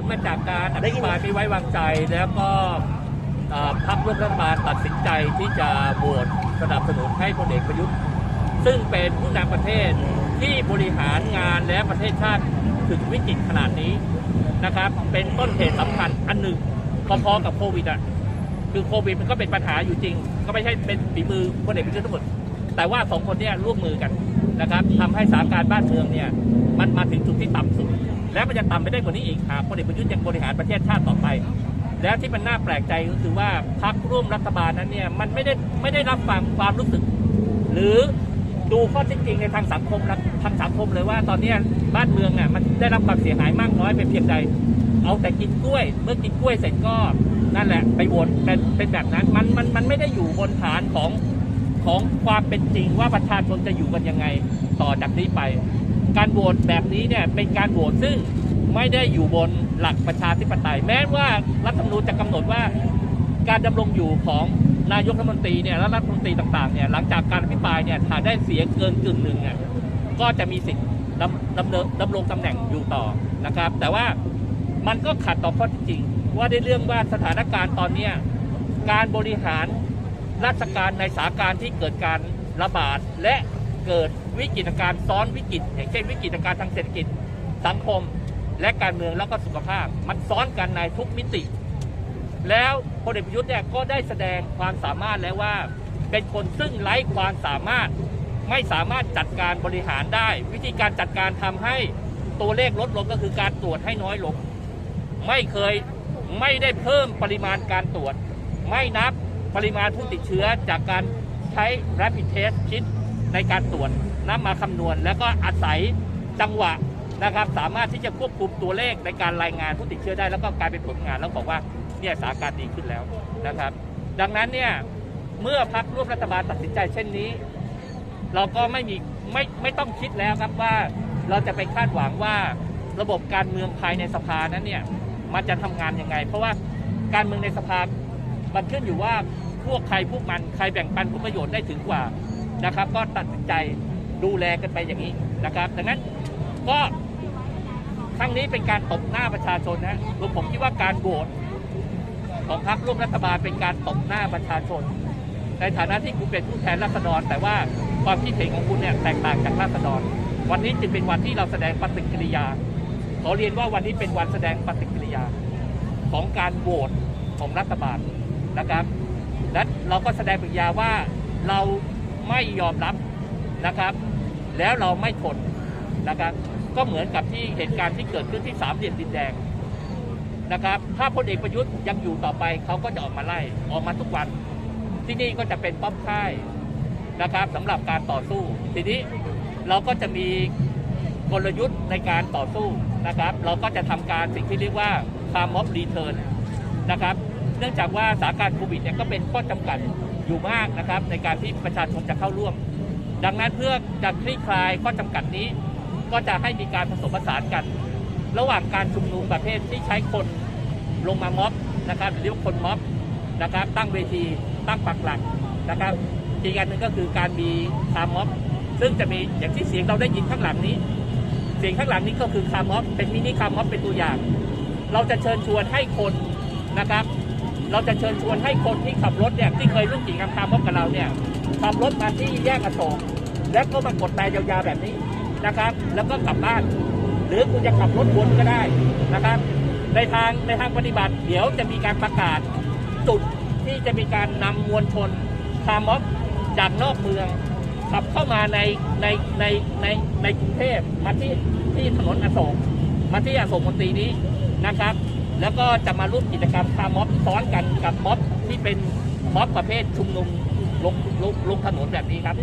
ลมาจากการอภิปรายไม่ไว้วางใจ แล้วก็เอ่อพรรคร่วมรัฐบาลตัดสินใจที่จะโหวตสนับสนุนให้พลเอกประยุทธ์ ซึ่งเป็นผู้นำประเทศที่บริหารงานและประเทศชาติถึงวิกฤตขนาดนี้นะครับ เป็นต้นเหตุสำคัญอันหนึ่งพอๆกับโควิดอะคือโควิดมันก็เป็นปัญหาอยู่จริง ก็ไม่ใช่เป็นฝีมือพลเอกประยุทธ์ทั้งหมดแต่ว่าสองคนเนี้ร่วมมือกัน นะครับทำให้สถานการณ์บ้านเมืองเนี่ยมันมาถึงจุดที่ต่ำสุด และมันจะต่ำไปได้กว่านี้อีกหากพลเอกประยุทธ์ยังบริหารประเทศชาติต่อไป แล้วที่มันน่าแปลกใจก็คือว่าพรรคร่วมรัฐบาลนั้นเนี่ยมันไม่ได้ไม่ได้รับฟังความรู้สึก หรือดูข้อเท็จจริงในทางสังคมทางสังคมเลยว่าตอนนี้บ้านเมืองอะมันได้รับความเสียหายมากน้อยเป็นเพียงใด เอาแต่กินกล้วย เมื่อกินกล้วยเสร็จก็นั่นแหละไปโหวตเป็นเป็นแบบนั้นมันมันมันไม่ได้อยู่บนฐานของ ของความเป็นจริงว่าประชาชนจะอยู่กันยังไงต่อจากนี้ไป การโหวตแบบนี้เนี่ยเป็นการโหวตซึ่งไม่ได้อยู่บนหลักประชาธิปไตย แม้ว่ารัฐธรรมนูญจะกำหนดว่า การดำรงอยู่ของนายกรัฐมนตรีเนี่ยและรัฐมนตรีต่างๆเนี่ยหลังจากการอภิปรายเนี่ยถ้าได้เสียงเกินกึ่งหนึ่งอะก็จะมีสิทธิ์ดำดำเนินดำรงตำแหน่งอยู่ต่อนะครับ แต่ว่ามันก็ขัดต่อข้อที่จริง ว่าในเรื่องว่าสถานการณ์ตอนเนี้การบริหาร ราชการในสถานการณ์ที่เกิดการระบาด และเกิดวิกฤตการณ์ซ้อนวิกฤต อย่างเช่นวิกฤตการณ์ทางเศรษฐกิจสังคม และการเมืองแล้วก็สุขภาพ มันซ้อนกันในทุกมิติ แล้วพลเอกประยุทธ์เนี่ยก็ได้แสดงความสามารถแล้วว่า เป็นคนซึ่งไร้ความสามารถไม่สามารถจัดการบริหารได้ วิธีการจัดการทำให้ตัวเลขลดลงก็คือการตรวจให้น้อยลง ไม่เคยไม่ได้เพิ่มปริมาณการตรวจ ไม่นับ ปริมาณผู้ติดเชื้อจากการใช้ rapid test คิดในการตรวจนำมาคำนวณ แล้วก็อาศัยจังหวะนะครับสามารถที่จะควบคุมตัวเลขในการรายงานผู้ติดเชื้อได้ แล้วก็กลายเป็นผลงานแล้วบอกว่าเนี่ยสถานการณ์ดีขึ้นแล้วนะครับ ดังนั้นเนี่ยเมื่อพักร่วมรัฐบาลตัดสินใจเช่นนี้ เราก็ไม่มีไม่ไม่ต้องคิดแล้วครับว่าเราจะไปคาดหวังว่าระบบการเมืองภายในสภานั้นเนี่ยมันจะทำงานยังไง เพราะว่าการเมืองในสภามันขึ้นอยู่ว่า พวกใครพวกมันใครแบ่งปันผลประโยชน์ได้ถึงกว่านะครับ ก็ตัดสินใจดูแลกันไปอย่างนี้นะครับ ดังนั้นก็ครั้งนี้เป็นการตบหน้าประชาชนนะผมคิดว่าการโหวตของพรรคร่วมรัฐบาลเป็นการตบหน้าประชาชน ในฐานะที่คุณเป็นผู้แทนราษฎร แต่ว่าความคิดเห็นของคุณเนี่ยแตกต่างจากราษฎร วันนี้จึงเป็นวันที่เราแสดงปฏิกิริยาขอเรียนว่าวันนี้เป็นวันแสดงปฏิกิริยาของการโหวตของรัฐบาลนะครับ และเราก็แสดงปฏิกิริยาว่าเราไม่ยอมรับนะครับ แล้วเราไม่ทนนะครับ ก็เหมือนกับที่เหตุการณ์ที่เกิดขึ้นที่สามเหลี่ยมดินแดงนะครับ ถ้าพลเอกประยุทธ์ยังอยู่ต่อไปเขาก็จะออกมาไล่ออกมาทุกวัน ที่นี่ก็จะเป็นป้อมค่ายนะครับสำหรับการต่อสู้ ทีนี้เราก็จะมีกลยุทธ์ในการต่อสู้นะครับ เราก็จะทำการสิ่งที่เรียกว่าคาร์ม็อบรีเทิร์นนะครับ เนื่องจากว่าสถานการณ์โควิดเนี่ยก็เป็นข้อจำกัดอยู่มากนะครับ ในการที่ประชาชนจะเข้าร่วม ดังนั้นเพื่อจะคลี่คลายข้อจำกัดนี้ ก็จะให้มีการผสมผสานกัน ระหว่างการชุมนุมประเภทที่ใช้คนลงมาม็อบนะครับหรือเรียกว่าคนม็อบนะครับ ตั้งเวทีตั้งปักหลักนะครับอีกอันหนึ่งก็คือการมีคาร์ม็อบซึ่งจะมีอย่างที่เสียงเราได้ยินข้างหลังนี้ เสียงข้างหลังนี้ก็คือคาร์ม็อบเป็นมินิคาร์ม็อบเป็นตัวอย่าง เราจะเชิญชวนให้คนนะครับ เราจะเชิญชวนให้คนที่ขับรถเนี่ยที่เคยร่วมกิจกรรมคาม็อบกับเราเนี่ยขับรถมาที่แยกอโศกแล้วก็มากดแต่ยาวๆแบบนี้นะครับ แล้วก็กลับบ้าน หรือคุณจะขับรถวนก็ได้นะครับ ในทางในทางปฏิบัติ เดี๋ยวจะมีการประกาศจุดที่จะมีการนำมวลชนคาร์ม็อบจากนอกเมือง ขับเข้ามาในในในในในกรุงเทพมาที่ที่ถนนอโศกมาที่อโศกมนตรีนี้นะครับ แล้วก็จะมาร่วมกิจกรรมคาร์ม็อบซ้อนกันกับม็อบที่เป็นม็อบประเภทชุมนุมลงลงลงถนนแบบนี้ครับ